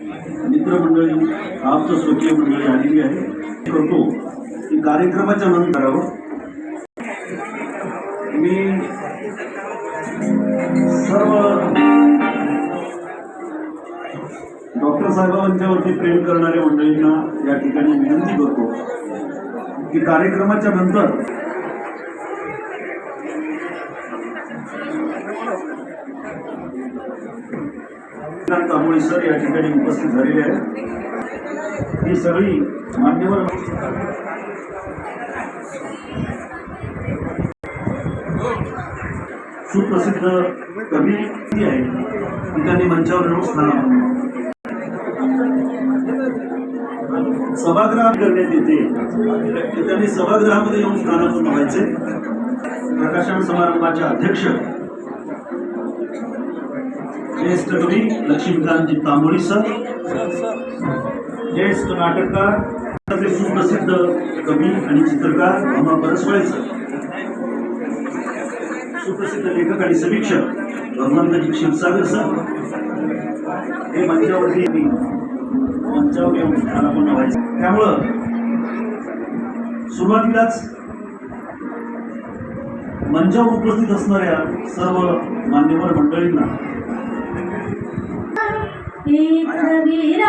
मित्रमंडळी आमचं स्वकीय मंडळी आलेली आहे. करतो की कार्यक्रमाच्या नंतरावर मी सर्व डॉक्टर साहेबांच्यावरती प्रेम करणाऱ्या मंडळींना या ठिकाणी विनंती करतो की कार्यक्रमाच्या नंतर तांबोळी सर या ठिकाणी उपस्थित झालेले आहेत. ही सगळी मान्यवर सुप्रसिद्ध कवी आहे की त्यांनी मंचावर येऊन स्थान सभागृहात करण्यात येते की त्यांनी सभागृहामध्ये येऊन स्थानापन्न व्हायचे. प्रकाशन समारंभाचे अध्यक्ष कवी लक्ष्मीकांतजी तांबोळी सर. ज्येष्ठ नाटककार सुप्रसिद्ध कवी आणि चित्रकार अमा परसवाळे सर. सुप्रसिद्ध लेखक आणि समीक्षक भगवंतजी क्षीरसागर सर. हे मंचावरती मंचावर येऊन स्थानापन्न व्हायचं त्यामुळं सुरुवातीलाच मंचावर उपस्थित असणाऱ्या सर्व मान्यवर मंडळींना विराजती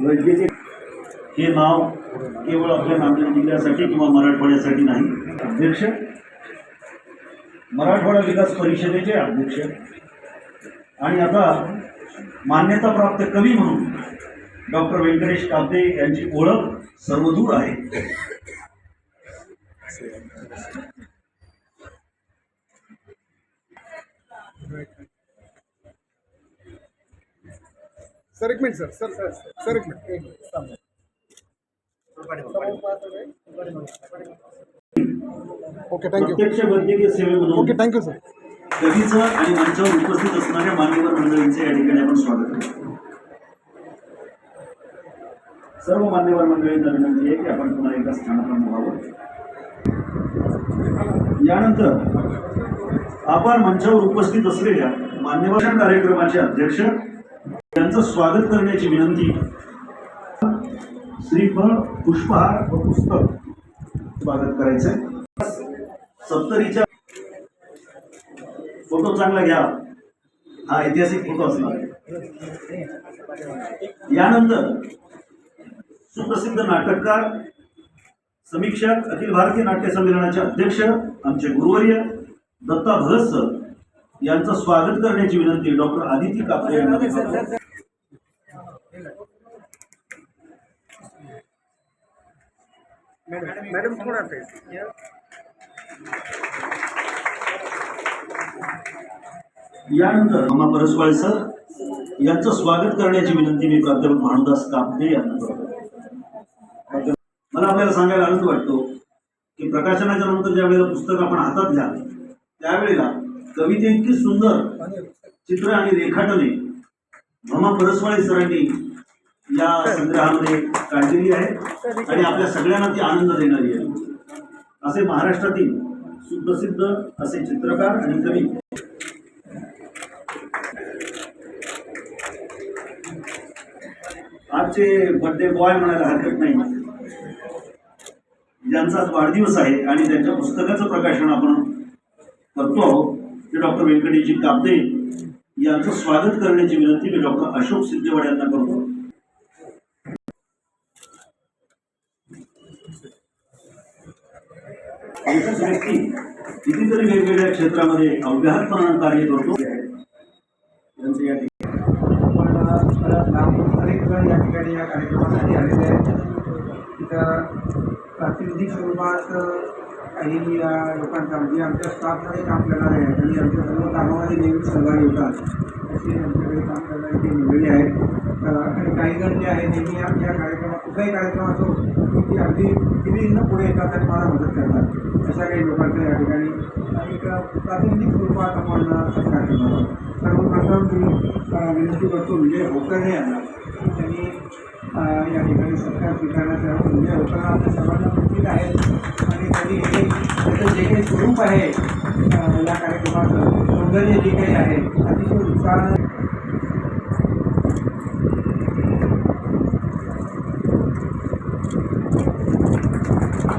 वैद्यकीय हे नाव केवळ आपल्या नांदेड जिल्ह्यासाठी किंवा मराठवाड्यासाठी नाही. अध्यक्ष मराठवाडा विकास परिषदेचे अध्यक्ष आणि आता मान्यताप्राप्त कवी म्हणून डॉक्टर व्यंकटेश काब्दे यांची ओळख सर्वदूर आहे. सर एक minute sir. Sir sir sir एक मिनिट. ओके थँक्यू वैद्यकीय सेवेमधून ओके थँक्यू सर आणि मंचावर उपस्थित असणाऱ्या मान्यवर मंडळींचे या ठिकाणी आपण स्वागत करतो. सर्व मान्यवर मंडळींना विनंती आहे की आपण पुन्हा व्हावं. यानंतर आपण मंचावर उपस्थित असलेल्या मान्यवर कार्यक्रमाचे अध्यक्ष यांचं स्वागत करण्याची विनंती. श्रीफळ पुष्पहार व पुस्तक स्वागत करायचं आहे सत्तरीच्या फोटो चांगला घ्या. हा ऐतिहासिक फोटो असणार. यानंतर सुप्रसिद्ध नाटककार समीक्षक अखिल भारतीय नाट्य संमेलनाचे अध्यक्ष आमचे गुरुवर्य दत्ता भगत सर यांचं स्वागत करण्याची विनंती डॉक्टर आदिती कापरे यांना मॅडम मॅडम थोडा यानंतर अम्मा परसवाळे सर यांचं स्वागत करण्याची विनंती मी प्राध्यापक भानुदास कापते यांना करतो. मला आपल्याला सांगायला आनंद वाटतो की प्रकाशनाच्या नंतर ज्या वेळेला पुस्तक आपण हातात घ्याल त्यावेळेला कविते इतकी सुंदर चित्र आणि रेखाटने भमा परसवाळे सरांनी या संग्रहामध्ये काढलेली आहे आणि आपल्या सगळ्यांना ती आनंद देणारी आहे. असे महाराष्ट्रातील सुप्रसिद्ध असे चित्रकार आणि कवी. आजचे बर्थडे बॉय म्हणायला हरकत नाही. ज्यांचा आज वाढदिवस आहे आणि त्यांच्या पुस्तकाचं प्रकाशन आपण करतो आहोत ते डॉक्टर व्यंकटेशजी कापदे यांचं स्वागत करण्याची विनंती मी डॉक्टर अशोक सिद्धेवाड यांना करतो. एकच व्यक्ती कितीतरी वेगवेगळ्या क्षेत्रामध्ये अव्याहतपणानं कार्य करतो. त्यांचं या ठिकाणी अनेक जण या ठिकाणी या कार्यक्रमासाठी आलेले आहेत. तिथं प्रातिनिधिक स्वरूपात काही लोकांचा म्हणजे आमच्या स्टाफमध्ये काम करणारे आहेत आणि आमच्या सर्व कामामध्ये नेहमी सहभागी होतात. अशी आमच्याकडे काम करणारी ती मंडळी आहेत. आणि काही जण जे आहे नेहमी या या कार्यक्रमात कुठलाही कार्यक्रम असो की अगदी किती न पुढे येतात आणि मला मदत करतात. अशा काही लोकांचा या ठिकाणी एक प्रातिनिधिक स्वरूपात आपण सत्कार कार्यक्रम सर्वप्रथम मी विनंती करतो विजय होकरणे यांना त्यांनी या ठिकाणी सत्कार स्वीकारण्याचा विजय होकर्णे आपल्या सर्वांना माहिती आहेत. आणि त्यांनी हे त्याचं जे काही स्वरूप आहे या कार्यक्रमाचं सौंदर्य जे काही आहे अतिशय उत्साहानं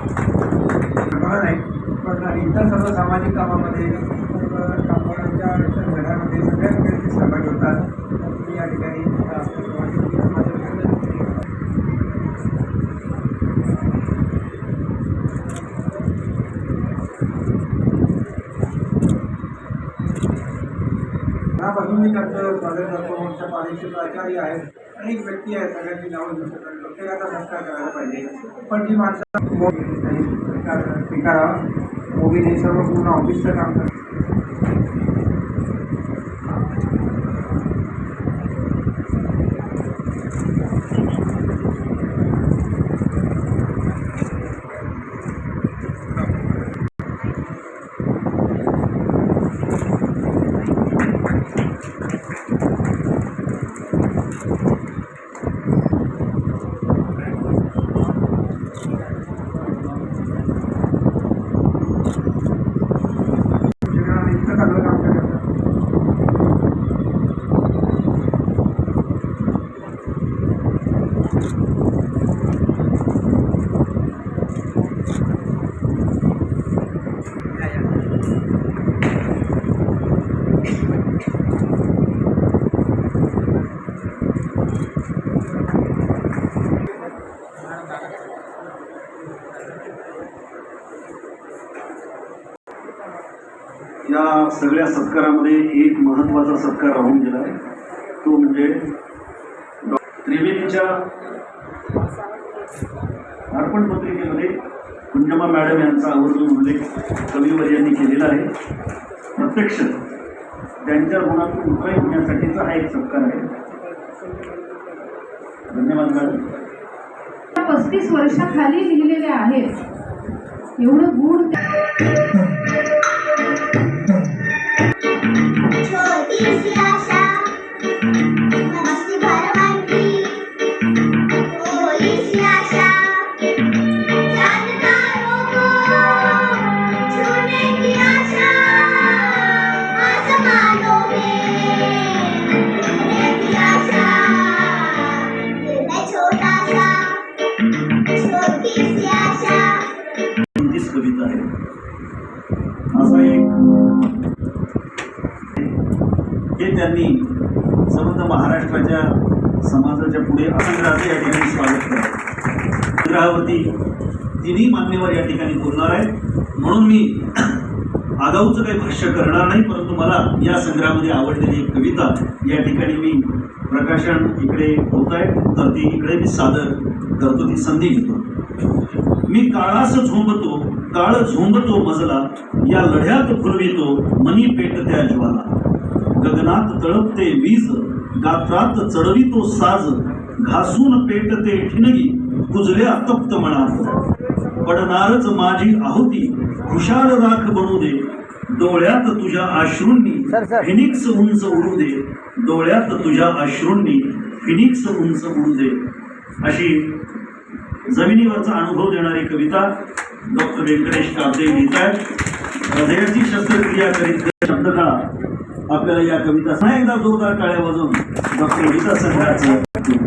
मला नाही पण इतर सर्व सामाजिक कामामध्ये कामगारांच्या घरामध्ये सगळ्या ठिकाणी ते सहभागी होतात. मी या ठिकाणी मी त्यांचं स्वागत करतो आमच्या कॉलेजचे प्राचार्य आहेत अनेक व्यक्ती आहेत सगळ्यांची नावं घेऊ शकतात प्रत्येकाचा संस्कार करायला पाहिजे. पण जी माणसं स्वीकारावा मोदी हे सर्व पूर्ण ऑफिसचं काम करतात. सगळ्या सत्कारामध्ये एक महत्त्वाचा सत्कार राहून गेला. आहे तो म्हणजे डॉ. त्रिवेदीच्या अर्पण पत्रिकेमध्ये कुंजमा मॅडम यांचा आवर्जून उल्लेख कविवर यांनी केलेला आहे. प्रत्यक्ष त्यांच्या गुणातून उपाय होण्यासाठीचा हा एक सत्कार आहे. धन्यवाद मॅडम. पस्तीस वर्षाखाली लिहिलेले आहेत. एवढं गुण Please, yeah. समाजाच्या पुढे असंग्रहाचं या ठिकाणी स्वागत केलं संग्रहावरती तिन्ही मान्यवर या ठिकाणी बोलणार आहेत. म्हणून मी आगाऊचं काही भाष्य करणार नाही परंतु मला या संग्रहामध्ये आवडलेली एक कविता या ठिकाणी मी प्रकाशन इकडे होत आहे. तर ती इकडे मी सादर करतो ती संधी घेतो. मी काळास झोंबतो काळ झोंबतो मजला या लढ्यात फुलवितो मनी पेटत्या ज्वाला. गगनात तळपते वीज गात्रात चढवितो साज घासून पेटते ठिणगी कुजल्या तप्त मनात. पडणारच माझी आहुती खुशाल राख बनू दे. डोळ्यात तुझ्या अश्रूंनी फिनिक्स उंच उडू दे. डोळ्यात तुझ्या अश्रूंनी फिनिक्स उंच उडू दे. अशी जमिनीवरचा अनुभव देणारी कविता डॉक्टर व्यंकटेश काब्दे लिहित आहेत. हृदयाची शस्त्रक्रिया करीत शब्द काळा आपल्याला या कविता एकदा जोरदार टाळ्या वाजवून डॉक्टर गीता संघाचं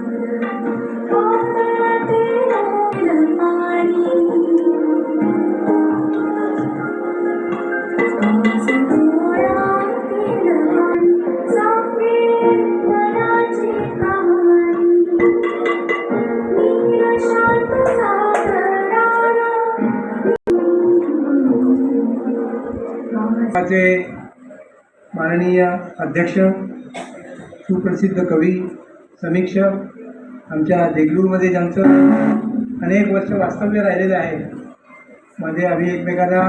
माननीय अध्यक्ष सुप्रसिद्ध कवी समीक्षक आमच्या देगलूरमध्ये ज्यांचं अनेक वर्ष वास्तव्य राहिलेलं आहे मध्ये आम्ही एकमेकांना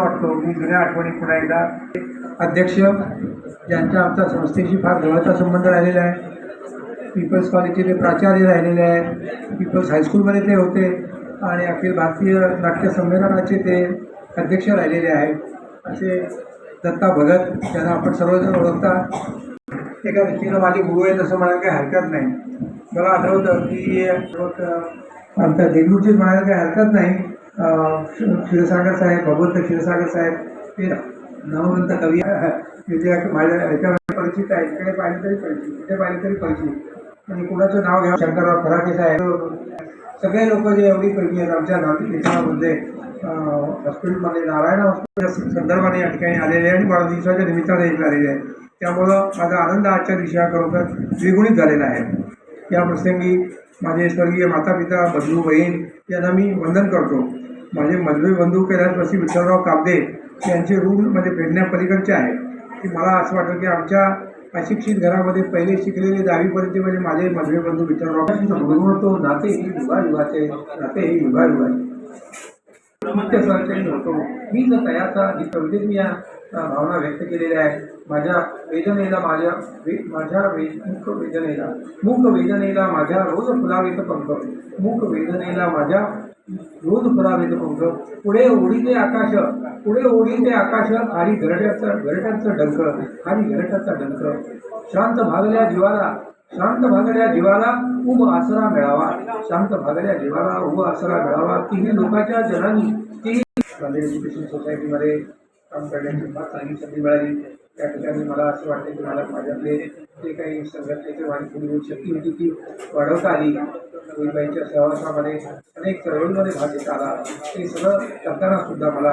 वाटतो. मी जुन्या आठवणी पुन्हा एकदा अध्यक्ष ज्यांचा आमचा संस्थेशी फार जवळचा संबंध राहिलेला आहे. पीपल्स कॉलेजचे ते प्राचार्य राहिलेले आहेत. पीपल्स हायस्कूलमध्ये ते होते. आणि अखिल भारतीय नाट्य संमेलनाचे ते अध्यक्ष राहिलेले आहेत. असे दत्ता भगत त्यांना आपण सर्वजण ओळखता. एका व्यक्तीनं माझे गुरु आहेत असं म्हणायला काही हरकत नाही. मला आठवतं की आमच्या देगलूरचेच म्हणायला काही हरकत नाही. क्षीरसागर साहेब भगवंत क्षीरसागर साहेब ते नववंत कवी. म्हणजे माझ्या ह्याच्या परिचित आहे इकडे पाहिले तरी परिचित इथे पाहिले तरी परिचित. आणि कुणाचं नाव घ्या शंकरराव फराके साहेब. सगळे लोक जे एवढी पैकी आहेत आमच्या नाशिक याच्यामध्ये हॉस्पिटलमध्ये नारायण हॉस्पिटल संदर्भाने या ठिकाणी आलेले आहे आणि वाढदिवसाच्या निमित्ताने इकडे आलेले आहे. त्यामुळं माझा आनंद आजच्या दिवशी हा खरोखर द्विगुणित झालेला आहे. या प्रसंगी माझे स्वर्गीय माता पिता बंधू बहीण यांना मी वंदन करतो. माझे मजबूत बंधू कैलासवासी विठ्ठलराव काबदे यांचे ऋण म्हणजे फेडण्यापलीकडचे आहे. की मला असं वाटतं की आमच्या अशिक्षित घरामध्ये पहिले शिकलेले दहावीपर्यंत म्हणजे माझे मधवे बंधू विठ्ठलराव होतो तो नाते ही युगायुगाचे नाते हे युगायुगाचे मुख्य होतो. मी जर तयाचा ही कवितेत मी या भावना व्यक्त केलेल्या आहेत. माझ्या वेदनेला माझ्या वे माझ्या वे मुख वेदनेला मुख वेदनेला माझ्या रोज फुलावेत पंख. मुख वेदनेला माझ्या रोज भरावे पंख. पुढे ओढीचे आकाश पुढे ओढीचे आकाश आणि घरट्याचं घरट्याचं डंक आणि घरट्याचा डंक शांत भागल्या जीवाला शांत भागल्या जीवाला उभ आसरा मिळावा. शांत भागल्या जीवाला उभ आसरा मिळावा. तिन्ही लोकांच्या जनांनी एज्युकेशन सोसायटीमध्ये काम करण्याची फार चांगली संधी मिळाली. त्या ठिकाणी मला असं वाटतं की मला माझ्यातले जे काही संघटनेची वाढीपुढील शक्ती होती ती वाढवता आली. होईबाईंच्या सहवासामध्ये अनेक चळवळीमध्ये भाग घेता आला. ते सगळं करताना सुद्धा मला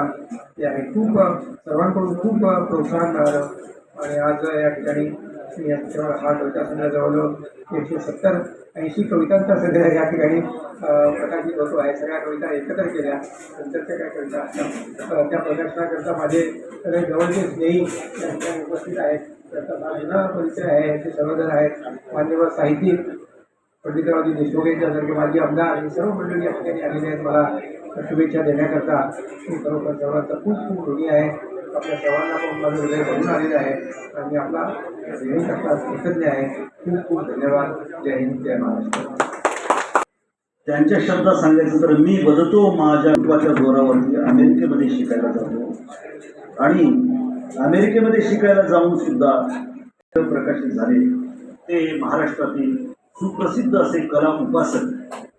हे आहे. खूप सर्वांकडून खूप प्रोत्साहन मिळालं. आणि आज या ठिकाणी मी या चित्राला हा कविता संग्रह जवळजवळ एकशे सत्तर ऐंशी कवितांचा संग्रह या ठिकाणी प्रकाशित होतो आहे. सगळ्या कविता एकत्र केल्या. नंतरच्या काय कविता असतात. त्या प्रदर्शनाकरता माझे सगळे जवळचे स्नेही या ठिकाणी उपस्थित आहेत. त्याचा हा जुना परिचय आहे. ते सर्वजण आहेत. मान्यवर साहित्यिक पंडितरावजी देशमुख यांच्यासारखे माझी आमदार आणि सर्व मंडळी या ठिकाणी आलेले आहेत. मला शुभेच्छा देण्याकरता मी खरोखर सर्वांचा खूप खूप ऋणी आहे. आपल्या सर्वांना पण माझं हृदय भरून आलेलं आहे. आणि आपला देणीकरता कृतज्ञ आहे. खूप खूप धन्यवाद. जय हिंद जय महाराष्ट्र. त्यांच्या शब्दात सांगायचं तर मी बदतो माझ्या कुटुंबाच्या जोरावरती अमेरिकेमध्ये शिकायला जातो. आणि अमेरिकेमध्ये शिकायला जाऊन सुद्धा प्रकाशित झाले. ते महाराष्ट्रातील सुप्रसिद्ध असे कला उपासक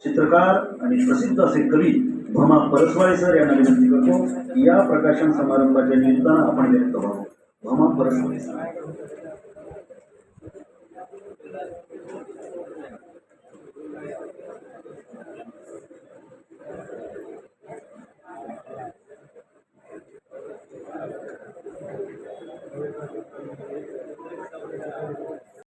चित्रकार आणि प्रसिद्ध असे कवी भमा परसवाळे सर यांना विनंती करतो या प्रकाशन समारंभाच्या निमित्तानं आपण व्यक्त व्हावं. भमा परसवाळे सर.